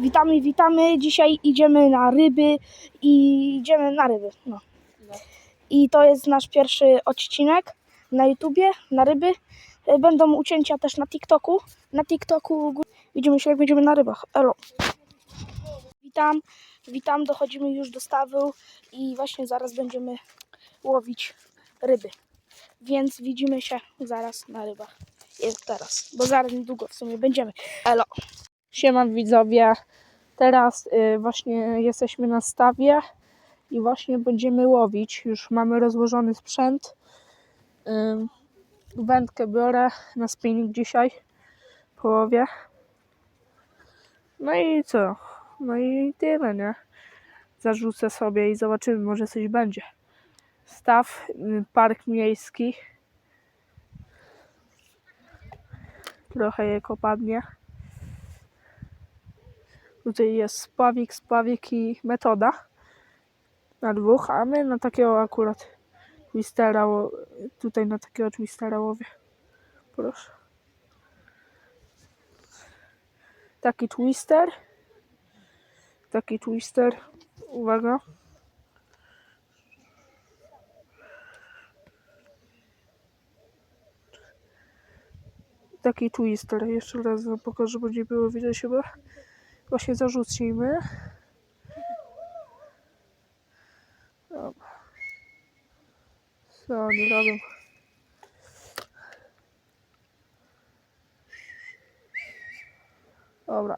Witamy, witamy. Dzisiaj idziemy na ryby i idziemy na ryby. No. I to jest nasz pierwszy odcinek na YouTubie, na ryby. E, Będą ucięcia też na TikToku. Na TikToku widzimy się jak będziemy na rybach. Elo. Witam, witam. Dochodzimy już do stawu i właśnie zaraz będziemy łowić ryby. Więc widzimy się zaraz na rybach. Jest teraz, bo zaraz niedługo w sumie będziemy. Elo. Siema widzowie, teraz y, właśnie jesteśmy na stawie i właśnie będziemy łowić. Już mamy rozłożony sprzęt. Ym, wędkę biorę na spinning dzisiaj połowie. No i co? No i tyle, nie? Zarzucę sobie i zobaczymy, może coś będzie. Staw, y, park miejski. Trochę jak opadnie. Tutaj jest spławik, spławik i metoda na dwóch, a my na takiego akurat twistera, tutaj na takiego twistera łowię. Proszę. Taki twister. Taki twister. Uwaga. Taki twister. Jeszcze raz wam pokażę, bo nie było widać chyba. Właśnie zarzucimy. Dobra. Co oni robią? Dobra.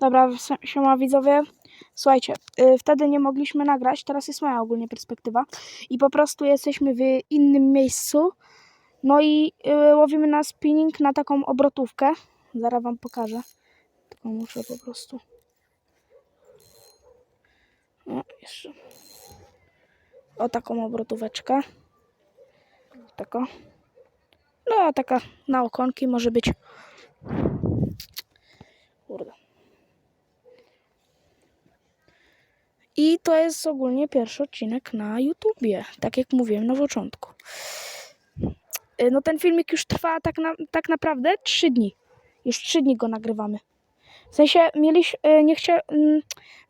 Dobra, siema widzowie. Słuchajcie, y, wtedy nie mogliśmy nagrać, teraz jest moja ogólnie perspektywa i po prostu jesteśmy w innym miejscu. No i y, łowimy na spinning na taką obrotówkę. Zaraz wam pokażę. Muszę po prostu. O, jeszcze. O taką obrotóweczkę. Taka. No, taka na okonki może być. Kurde. I to jest ogólnie pierwszy odcinek na YouTubie, tak jak mówiłem na początku. Y, No ten filmik już trwa tak, na, tak naprawdę 3 dni. Już 3 dni go nagrywamy. W sensie mieliśmy, nie chcia, mm,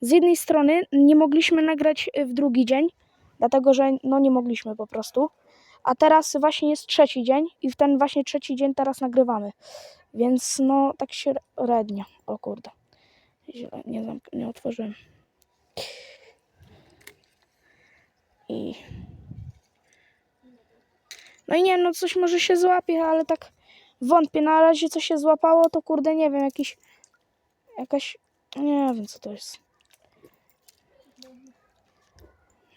z jednej strony nie mogliśmy nagrać y, w drugi dzień, dlatego że no nie mogliśmy po prostu. A teraz właśnie jest trzeci dzień i w ten właśnie trzeci dzień teraz nagrywamy. Więc no tak średnio. O kurde. Źle, nie, zamk- nie otworzyłem. I. No i nie no coś może się złapie, ale tak wątpię. Na razie co się złapało, to kurde nie wiem, jakiś. Jakaś. Nie wiem co to jest.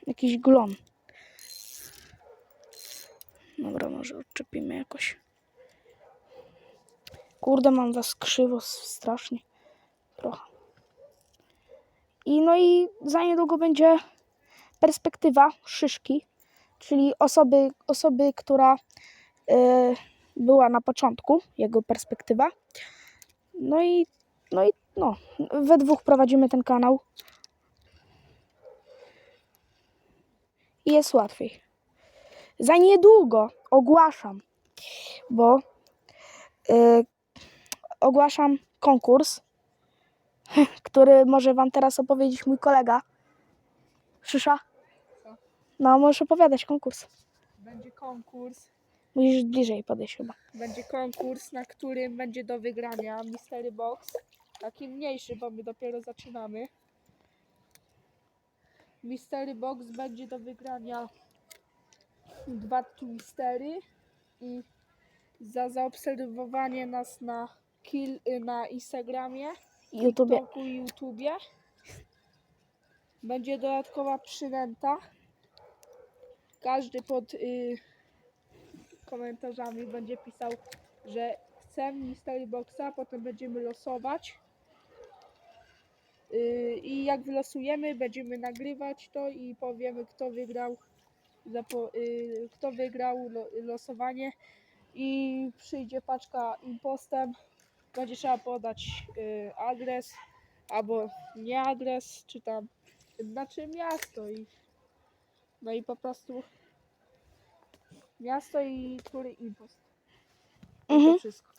Jakiś glon. Dobra, może odczepimy jakoś. Kurde, mam was krzywo strasznie. Trochę. I no i za niedługo będzie perspektywa szyszki, czyli osoby, osoby która y, była na początku, jego perspektywa. No i, no i no, we dwóch prowadzimy ten kanał. I jest łatwiej. Za niedługo ogłaszam, bo y, ogłaszam konkurs, który może Wam teraz opowiedzieć mój kolega. Szysza? No, możesz opowiadać konkurs. Będzie konkurs. Musisz bliżej podejść chyba. Będzie konkurs, na którym będzie do wygrania Mystery Box. Taki mniejszy, bo my dopiero zaczynamy. Mystery Box będzie do wygrania dwa twistery i za zaobserwowanie nas na, kill, y, na Instagramie, YouTube. TikToku i YouTubie będzie dodatkowa przynęta. Każdy pod y, komentarzami będzie pisał, że chce Mystery Boxa, potem będziemy losować. Y, I jak wylosujemy, będziemy nagrywać to i powiemy, kto wygrał, y, kto wygrał lo- losowanie. I przyjdzie paczka impostem. Będzie trzeba podać y, adres, albo nie adres, czy tam, znaczy miasto. I, no i po prostu miasto i który impost. I Mhm. to wszystko.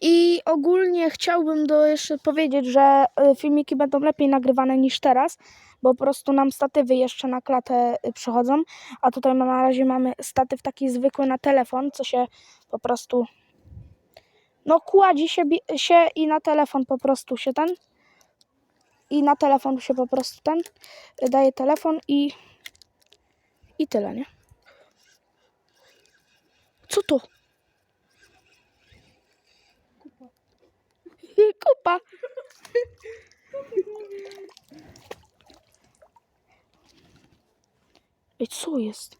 I ogólnie chciałbym do jeszcze powiedzieć, że y, filmiki będą lepiej nagrywane niż teraz, bo po prostu nam statywy jeszcze na klatę y, przychodzą, a tutaj na razie mamy statyw taki zwykły na telefon, co się po prostu no kładzi się, się i na telefon po prostu się ten i na telefon się po prostu ten y, daje telefon i i tyle, nie? Co to? Kupa. Ej, co jest?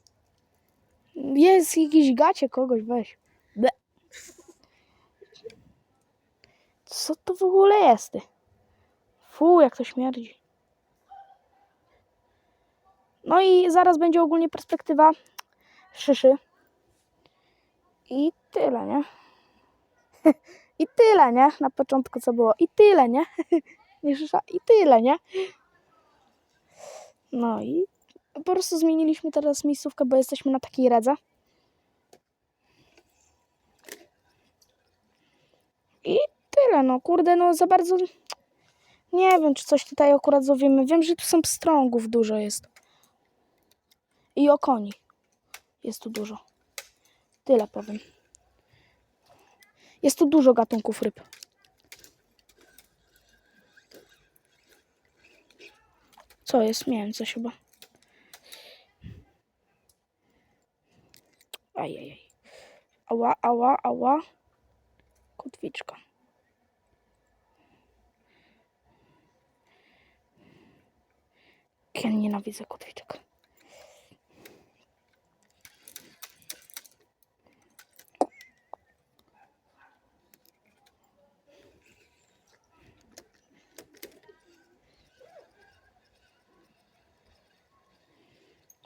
Jest jakiś gacie kogoś, weź. Ble. Co to w ogóle jest? Fu, jak to śmierdzi. No i zaraz będzie ogólnie perspektywa szyszy. I tyle, nie? I tyle, nie? Na początku co było. I tyle, nie? nie szysza. I tyle, nie? No i po prostu zmieniliśmy teraz miejscówkę, bo jesteśmy na takiej redze. I tyle, no kurde, no za bardzo nie wiem, czy coś tutaj akurat złowiemy. Wiem, że tu są pstrągów dużo jest. I okoni. Jest tu dużo. Tyle powiem. Jest tu dużo gatunków ryb. Co jest? Miałem coś chyba. Ajajaj. Ała, ała, ała. Kotwiczka. Ja nienawidzę kotwiczek.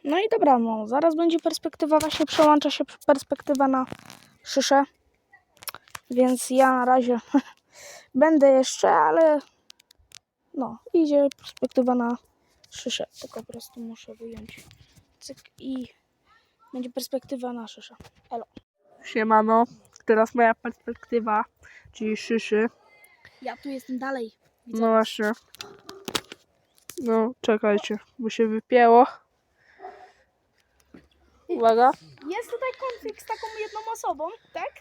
No i dobra, no zaraz będzie perspektywa, właśnie przełącza się perspektywa na szyszę. Więc ja na razie będę jeszcze, ale no, idzie perspektywa na szyszę. Tylko po prostu muszę wyjąć cyk i będzie perspektywa na szyszę. Elo. Siemano, teraz moja perspektywa, czyli szyszy. Ja tu jestem dalej. No właśnie. No, czekajcie, bo się wypięło. Uwaga. Jest tutaj konflikt z taką jedną osobą, tak?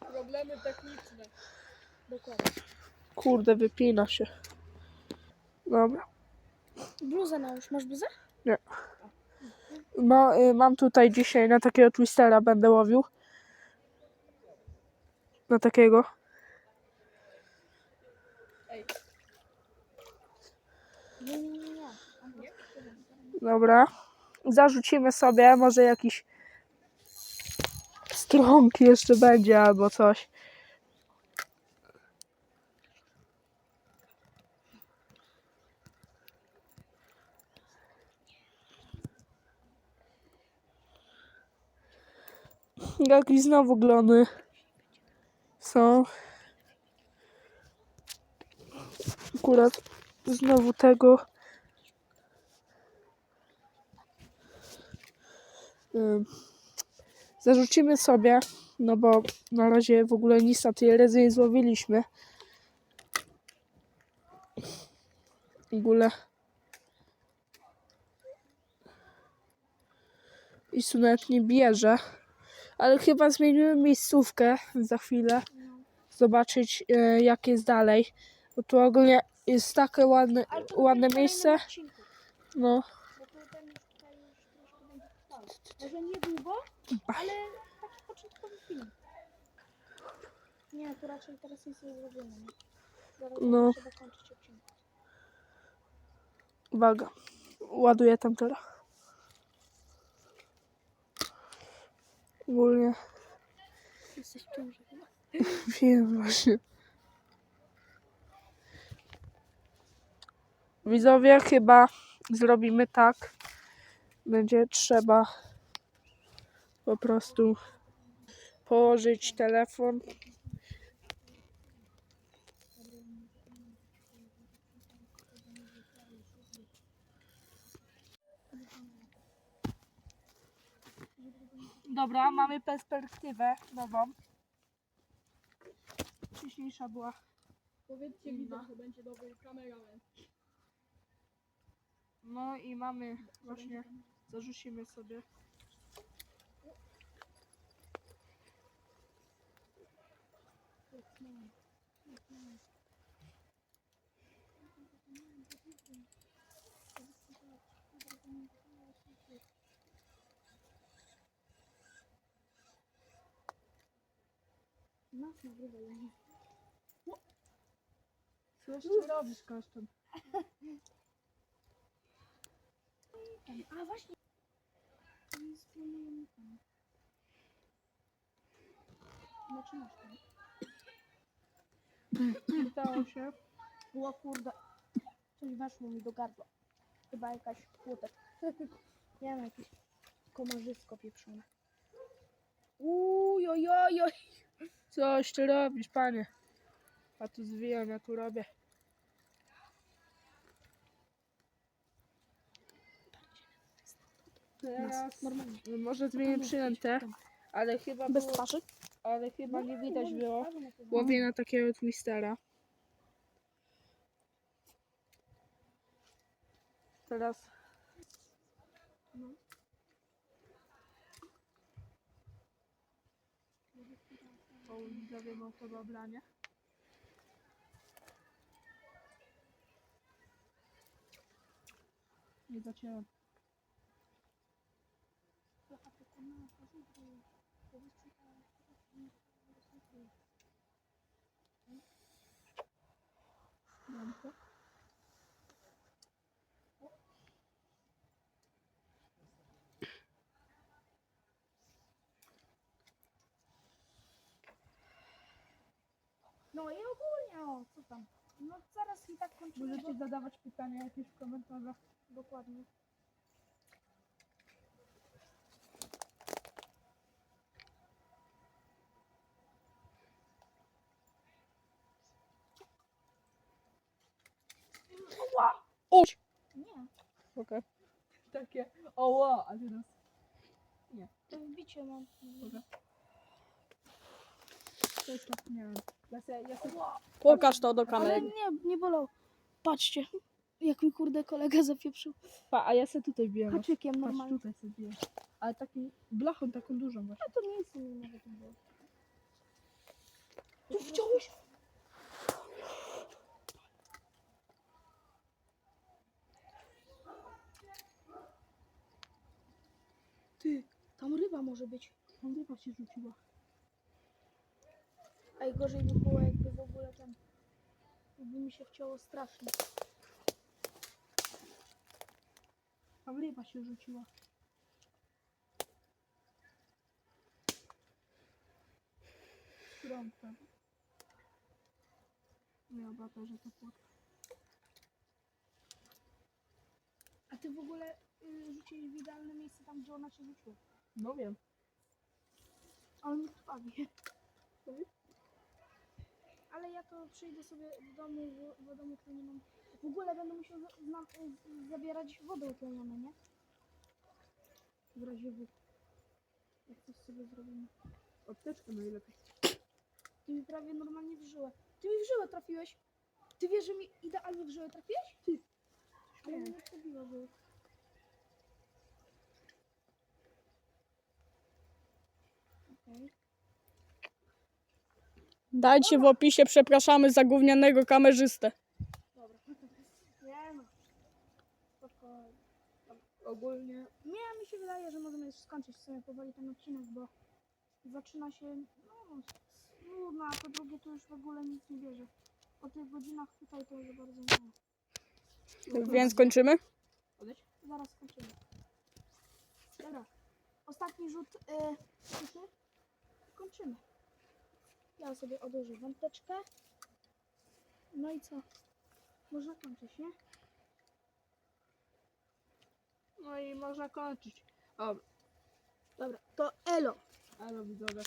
Problemy techniczne. Dokładnie. Kurde, wypina się. Dobra. Bluzę nałóż. Masz bluzę? Ma, y, mam tutaj dzisiaj na takiego twistera będę łowił. Na takiego. Nie, nie, nie. nie. Dobra. Zarzucimy sobie, może jakiś strąg jeszcze będzie albo coś. Jakieś znowu glony są. Akurat znowu tego. Zarzucimy sobie, no bo na razie w ogóle nic na tej nie złowiliśmy. W ogóle. I tu nawet nie bierze, ale chyba zmienimy miejscówkę za chwilę, zobaczyć e, jak jest dalej, bo tu ogólnie jest takie ładne, ładne miejsce, no. bo tu ten już tutaj już troszkę będzie Może niedługo, ale taki początkowy film. Nie, to raczej teraz nic nie zrobimy. Nie? Zaraz No. trzeba kończyć odcinek. Uwaga, ładuję tam teraz. Ogólnie Jesteś w ciąży chyba. wiem właśnie. Widzowie, chyba zrobimy tak. Będzie trzeba po prostu położyć telefon. Dobra, mamy perspektywę nową. wcześniejsza była. Powiedzcie widzom, że będzie dobry kameraman. No i mamy właśnie, zarzucimy sobie. Nas nagrywa, ja nie. Coś ty robisz, Kasztan? A właśnie. Nie spłynęło tam. Udało się. O kurde. Coś weszło mi do gardła. Chyba jakaś płotek. Nie wiem, jakieś komarzysko pieprzone. Uj, oj, oj, oj. Coś ty robisz, panie. A tu zwijam, ja tu robię. Teraz Normalnie. może zmienię przynętę, ale chyba Bez było, twarzy? Ale chyba nie widać było. Łowię na takiego twistera. Teraz o, widzowie mam to. Nie zacięłam. Dobrze. No i ogólnie, o, co tam? No zaraz i tak kończymy. Możecie zadawać pytania jakieś w komentarzach. Dokładnie. O! Nie, Okej. Takie oła, a teraz to wbicie mam. to jest tak, nie wiem. Ja se, ja se... Pokaż to do Ale kamery. nie, nie bolał. Patrzcie, jak mi kurde kolega zapieprzył. Pa, a ja se tutaj biję. Haczykiem Patrz, normalnie. tutaj sobie biję. Ale takim blachą, taką dużą właśnie. A to nie jest nawet nie było. Ty wciąłeś? Ty, tam ryba może być. Tam ryba się rzuciła. A i gorzej by było jakby w ogóle ten... Jakby mi się chciało strasznie. Tam ryba się rzuciła. Trąbka. Nie obata, że to płot. A ty w ogóle y, rzuciłeś w idealne miejsce tam, gdzie ona się rzuciła. No wiem. Ale nie krwawi. Ale ja to przyjdę sobie do domu, w, w domu tlenioną. W ogóle będę musiał za, zna, z, zabierać wodę utlenioną, nie? W razie W. Jak coś sobie zrobimy. Apteczkę najlepiej. Ty mi prawie normalnie w żyłę. Ty mi w żyłę trafiłeś. Ty wiesz, że mi idealnie w żyłę trafiłeś? Ty. Ale mnie przebiła. Dajcie w opisie, przepraszamy za gównianego kamerzystę. Dobra. Nie no. Spokojnie. Ogólnie Nie, mi się wydaje, że możemy już skończyć sobie powoli ten odcinek, bo zaczyna się no, nudno, a po drugie to już w ogóle nic nie bierze. Po tych godzinach tutaj to za bardzo nie. Więc kończymy. odejdź. Zaraz skończymy. Dobra. Ostatni rzut. Yy, kończymy. Ja sobie odłożę wąteczkę. No i co? Można kończyć, nie? No i można kończyć. Dobra, Dobra, to elo. ale widzowie.